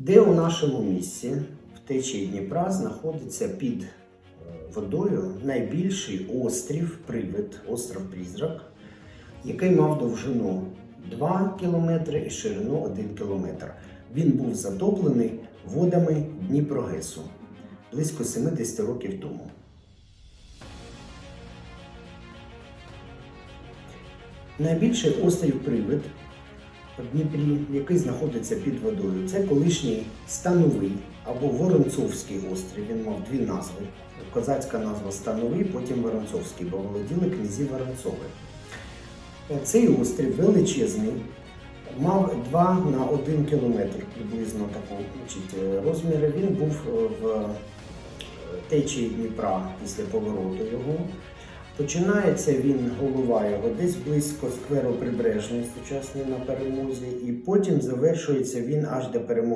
Де у нашому місті в течії Дніпра знаходиться під е, водою найбільший острів Привид, остров Призрак, який мав довжину 2 км і ширину 1 км. Він був затоплений водами Дніпрогесу близько 70 років тому. Найбільший острів Привид Дніпрі, який знаходиться під водою, це колишній Становий або Воронцовський острів. Він мав дві назви. Козацька назва Становий, потім Воронцовський, бо володіли князі Воронцови. Е, Цей острів величезний, мав 2 на 1 кілометр приблизно таку значить, е. Він був е, в течії Дніпра після повороту його. Починається він, голова його, десь близько скверу прибережної сучасної на перемозі, і потім завершується він аж до перемоги.